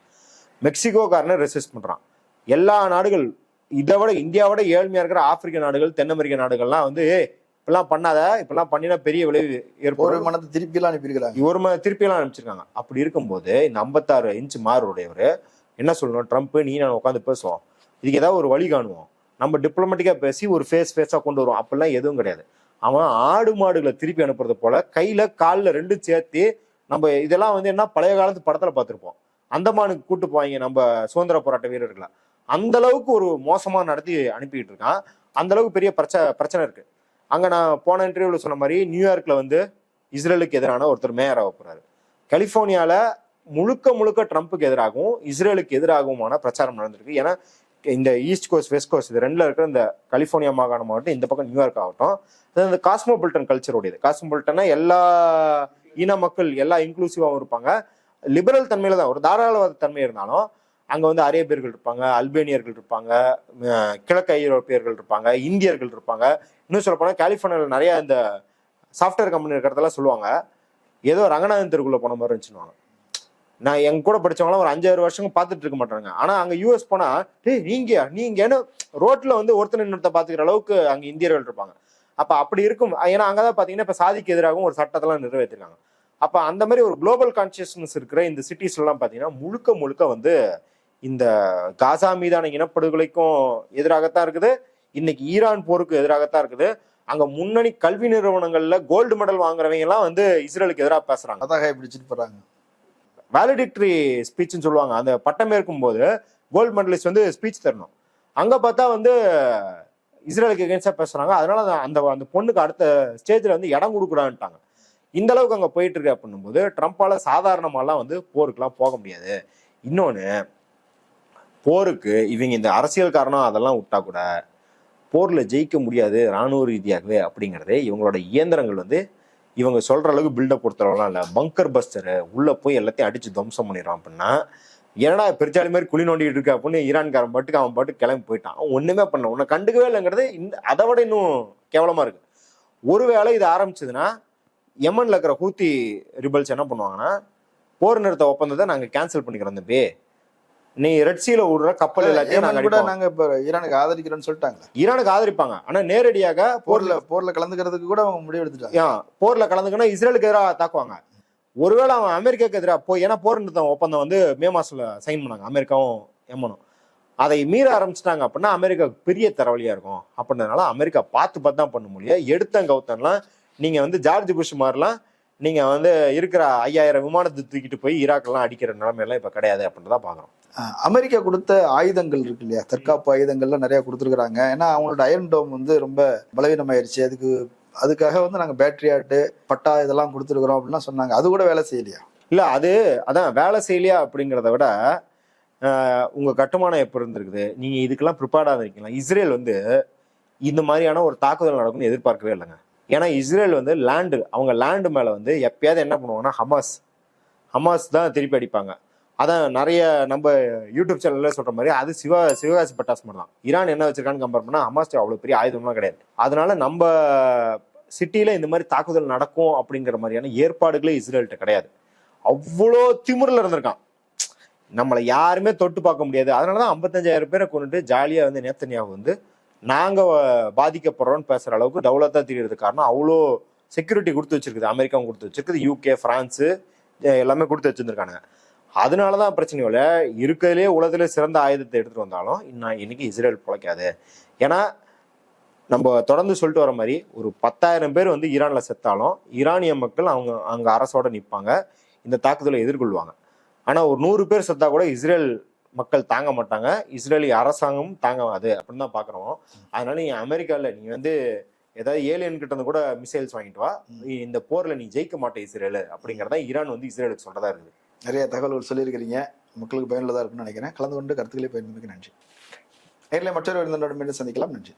மெக்சிகோக்காரனை ரெசிஸ்ட் பண்றான். எல்லா நாடுகள் இதை விட இந்தியாவோட ஏழ்மையா இருக்கிற ஆப்பிரிக்க நாடுகள் தென் அமெரிக்க நாடுகள்லாம் வந்து "ஏய், இப்பெல்லாம் பண்ணாத இப்பெல்லாம் பண்ணினா பெரிய விளைவு ஒரு ஏற்படும் மனத்தை திருப்பி எல்லாம் அனுப்பியிருக்கிறாங்க. ஒரு ம- திருப்பியெல்லாம் அனுப்பிச்சிருக்காங்க. அப்படி இருக்கும்போது இந்த ஐம்பத்தாறு இன்ச் மாறுடையவர் என்ன சொல்லணும்? ட்ரம்ப் நீ நான் உட்காந்து பேசுவோம். இதுக்கு ஏதாவது ஒரு வழி காணுவோம். நம்ம டிப்ளமேட்டிக்காக பேசி ஒரு ஃபேஸ் ஃபேஸாக கொண்டு வருவோம். அப்படிலாம் எதுவும் கிடையாது. அவன் ஆடு மாடுகளை திருப்பி அனுப்புறது போல கையில காலில் ரெண்டும் சேர்த்து நம்ம இதெல்லாம் வந்து என்ன பழைய காலத்து படத்துல பார்த்துருப்போம். அந்தமானுக்கு கூட்டு போவாங்க நம்ம சுதந்திர போராட்ட வீரர்களை. அந்த அளவுக்கு ஒரு மோசமா நடத்தி அனுப்பிக்கிட்டு இருக்கான். அந்த அளவுக்கு பெரிய பிரச்சனை பிரச்சனை இருக்கு. அங்க நான் போன இன்டர்வியூல சொன்ன மாதிரி நியூயார்க்ல வந்து இஸ்ரேலுக்கு எதிரான ஒருத்தர் மேயர் ஆக போறாரு. கலிபோர்னியால முழுக்க முழுக்க ட்ரம்ப்புக்கு எதிராகவும் இஸ்ரேலுக்கு எதிராகவுமான பிரச்சாரம் நடந்திருக்கு. ஏன்னா இந்த ஈஸ்ட் கோஸ்ட் வெஸ்ட் கோஸ்ட் இது ரெண்டில் இருக்கிற இந்த கலிபோர்னியா மாகாணம் ஆகட்டும் இந்த பக்கம் நியூயார்க் ஆகட்டும் அது இந்த காஸ்மோபில்டன் கல்ச்சர் உடையது. எல்லா இன மக்கள் எல்லா இன்க்ளூசிவாகவும் இருப்பாங்க. லிபரல் தன்மையில தான் ஒரு தாராளவாத தன்மை இருந்தாலும் அங்கே வந்து அரேபியர்கள் இருப்பாங்க அல்பேனியர்கள் இருப்பாங்க கிழக்கு ஐரோப்பியர்கள் இருப்பாங்க இந்தியர்கள் இருப்பாங்க. இன்னும் சொல்லப்போனால் போனா கலிபோர்னியாவில் இந்த சாஃப்ட்வேர் கம்பெனி இருக்கிறதெல்லாம் சொல்லுவாங்க. ஏதோ ரங்கநாதன் தெருக்குள்ளே போன மாதிரி இருந்துச்சுன்னு நான் எங்க கூட படிச்சவங்களாம் ஒரு அஞ்சாறு வருஷம் பார்த்துட்டு இருக்க மாட்டாங்க ஆனா அங்க யூஎஸ் போனா டேய் நீங்க நீங்கன்னு ரோட்ல வந்து ஒருத்தர் இன்னொருத்த பாத்துக்கிற அளவுக்கு அங்க இந்தியர்கள் இருப்பாங்க. அப்ப அப்படி இருக்கும். ஏன்னா அங்கதான் பாத்தீங்கன்னா இப்ப சாதிக்கு எதிராகவும் ஒரு சட்டத்தெல்லாம் நிறைவேற்றிருக்காங்க. அப்ப அந்த மாதிரி ஒரு குளோபல் கான்சியஸ்னஸ் இருக்கிற இந்த சிட்டிஸ் எல்லாம் பாத்தீங்கன்னா முழுக்க முழுக்க வந்து இந்த காசா மீதான இனப்படுகொலைக்கும் எதிராகத்தான் இருக்குது. இன்னைக்கு ஈரான் போருக்கு எதிராகத்தான் இருக்குது. அங்க முன்னணி கல்வி நிறுவனங்கள்ல கோல்டு மெடல் வாங்குறவங்க எல்லாம் வந்து இஸ்ரேலுக்கு எதிராக பேசுறாங்க. அதாக பிடிச்சிட்டு போறாங்க வேலிடிக்டரி ஸ்பீச்னு சொல்லுவாங்க. அந்த பட்டம் ஏற்கும்போது கோல்டு மெடலிஸ்ட் வந்து ஸ்பீச் தரணும். அங்கே பார்த்தா வந்து இஸ்ரேலுக்கு எகேன்ஸ்டாக பேசுகிறாங்க அதனால அந்த- அந்த பொண்ணுக்கு அடுத்த ஸ்டேஜில் வந்து இடம் கொடுக்கூடாதுன்ட்டாங்க இந்த அளவுக்கு அங்கே போயிட்டு இருக்கு அப்படின்னும் போது ட்ரம்ப்பால் சாதாரணமாலாம் வந்து போருக்குலாம் போக முடியாது. இன்னொன்று போருக்கு இவங்க இந்த அரசியல் காரணம் அதெல்லாம் விட்டா கூட போரில் ஜெயிக்க முடியாது ராணுவ ரீதியாகவே அப்படிங்கறதே இவங்களோட இயந்திரங்கள் வந்து இவங்க சொல்கிற அளவுக்கு பில்டப் கொடுத்துறவங்களாம் இல்லை. பங்கர் பஸ்டரு உள்ளே போய் எல்லாத்தையும் அடித்து துவம்சம் பண்ணிடுறான் அப்படின்னா ஏன்னா பெருச்சாலி மாதிரி குழி நோண்டிட்டு இருக்க அப்படின்னு ஈரான்காரன் பாட்டுக்கு அவன் பாட்டுக்கு கிளம்பி போயிட்டான். அவன் ஒண்ணுமே பண்ண உன்னை கண்டுக்கவே இல்லைங்கிறது இந்த அதை விட இன்னும் கேவலமா இருக்கு. ஒருவேளை இது ஆரம்பிச்சதுன்னா யமன்ல இருக்கிற ஹூத்தி ரிபல்ஸ் என்ன பண்ணுவாங்கன்னா போர் நிறுத்த ஒப்பந்தத்தை நாங்கள் கேன்சல் பண்ணிக்கிறோம் தம்பி. நீ ரெட் சீல விடுற கப்பல் எல்லாத்தையும் நாங்க கூட. நாங்க இப்ப ஈரானுக்கு ஆதரிக்கிறோம்னு சொல்லிட்டாங்க ஈரானுக்கு ஆதரிப்பாங்க. ஆனா நேரடியாக போர்ல போர்ல கலந்துக்கிறதுக்கு கூட அவங்க முடிவு எடுத்துட்டாங்க. போர்ல கலந்துக்கணும் இஸ்ரேலுக்கு எதிராக தாக்குவாங்க. ஒருவேளை அவன் அமெரிக்காவுக்கு எதிராக போய் ஏன்னா போர் நிறுத்தம் ஒப்பந்தம் வந்து மே மாசத்துல சைன் பண்ணாங்க அமெரிக்காவும் எம்மனும். அதை மீற ஆரம்பிச்சிட்டாங்க அப்படின்னா அமெரிக்காவுக்கு பெரிய தரவழியா இருக்கும். அப்படின்றதுனால அமெரிக்கா பார்த்து பார்த்து தான் பண்ண முடியும் எடுத்த கவுத்தன்லாம் நீங்க வந்து ஜார்ஜ் புஷ் மாதிரிலாம் நீங்க வந்து இருக்கிற ஐயாயிரம் விமானத்தை தூக்கிட்டு போய் ஈராக்கெல்லாம் அடிக்கிற நிலைமையெல்லாம் இப்ப கிடையாது அப்படின்றத பாக்குறோம் அஹ் அமெரிக்கா கொடுத்த ஆயுதங்கள் இருக்கு இல்லையா? தற்காப்பு ஆயுதங்கள்லாம் நிறைய கொடுத்துருக்காங்க ஏன்னா அவங்களோட அயர்ன் டோம் வந்து ரொம்ப பலவீனமாயிருச்சு. அதுக்கு அதுக்காக வந்து நாங்க பேட்டரி ஆட்டு பட்டா இதெல்லாம் கொடுத்துருக்குறோம் அப்படிலாம் சொன்னாங்க. அது கூட வேலை செய்யலையா? இல்ல அது அதான் வேலை செய்யலையா அப்படிங்கிறத விட ஆஹ், உங்க கட்டுமானம் எப்படி இருந்திருக்குது? நீங்க இதுக்கெல்லாம் ப்ரிப்பேர்டா இருக்கீங்களா இஸ்ரேல் வந்து இந்த மாதிரியான ஒரு தாக்குதல் நடக்கும்னு எதிர்பார்க்கவே இல்லைங்க. ஏன்னா இஸ்ரேல் வந்து லேண்டு அவங்க லேண்டு மேலே வந்து எப்பயாவது என்ன பண்ணுவாங்கன்னா ஹமாஸ். ஹமாஸ் தான் திருப்பி அடிப்பாங்க. அதான் நிறைய நம்ம யூடியூப் சேனல்ல சொல்கிற மாதிரி அது சிவா சிவகாசி பட்டாசு மட்டும் தான். ஈரான் என்ன வச்சிருக்கான்னு கம்பேர் பண்ணால் ஹமாஸ் அவ்வளோ பெரிய ஆயுதம்லாம் கிடையாது. அதனால நம்ம சிட்டியில் இந்த மாதிரி தாக்குதல் நடக்கும் அப்படிங்கிற மாதிரியான ஏற்பாடுகளே இஸ்ரேல்கிட்ட கிடையாது. அவ்வளோ திமுறில் இருந்திருக்கான். நம்மளை யாருமே தொட்டு பார்க்க முடியாது. அதனாலதான் ஐம்பத்தஞ்சாயிரம் பேரை கொண்டுட்டு ஜாலியாக வந்து நேத்தனியாக வந்து நாங்கள் பாதிக்கப்படுறோம்னு பேசுகிற அளவுக்கு டவுலத்தா தெரியறது காரணம். அவ்வளோ செக்யூரிட்டி கொடுத்து வச்சிருக்குது. அமெரிக்காவும் கொடுத்து வச்சிருக்குது. யூகே ஃப்ரான்ஸு எல்லாமே கொடுத்து வச்சுருந்துருக்காங்க அதனால தான் பிரச்சனை இல்லை இருக்கிறதுலே உலகத்திலே சிறந்த ஆயுதத்தை எடுத்துகிட்டு வந்தாலும் இன்னும் இன்னைக்கு இஸ்ரேல் பிழைக்காது. ஏன்னா நம்ம தொடர்ந்து சொல்லிட்டு வர மாதிரி ஒரு பத்தாயிரம் பேர் வந்து ஈரானில் செத்தாலும் ஈரானிய மக்கள் அவங்க அங்கே அரசோட நிற்பாங்க இந்த தாக்குதலை எதிர்கொள்வாங்க. ஆனால் ஒரு நூறு பேர் செத்தா கூட இஸ்ரேல் மக்கள் தாங்க மாட்டாங்க. இஸ்ரேலி அரசாங்கம் தாங்காது அப்படின்னு தான் பாக்குறோம். அதனால நீ அமெரிக்கால நீ வந்து ஏதாவது ஏலியன் கிட்ட இருந்து கூட மிசைல்ஸ் வாங்கிட்டு வா. இந்த போர்ல நீ ஜெயிக்க மாட்டே இஸ்ரேல் அப்படிங்கறத ஈரான் வந்து இஸ்ரேலுக்கு சொல்றதா இருக்குது. நிறைய தகவல்கள் சொல்லியிருக்கிறீங்க. மக்களுக்கு பயனுள்ளதா இருக்கும்னு நினைக்கிறேன். கலந்து கொண்டு கருத்துக்களை பயன்படுத்தி நன்றி. நேரில் மற்றொரு விருந்தினோட மீண்டும் சந்திக்கலாம். நன்றி.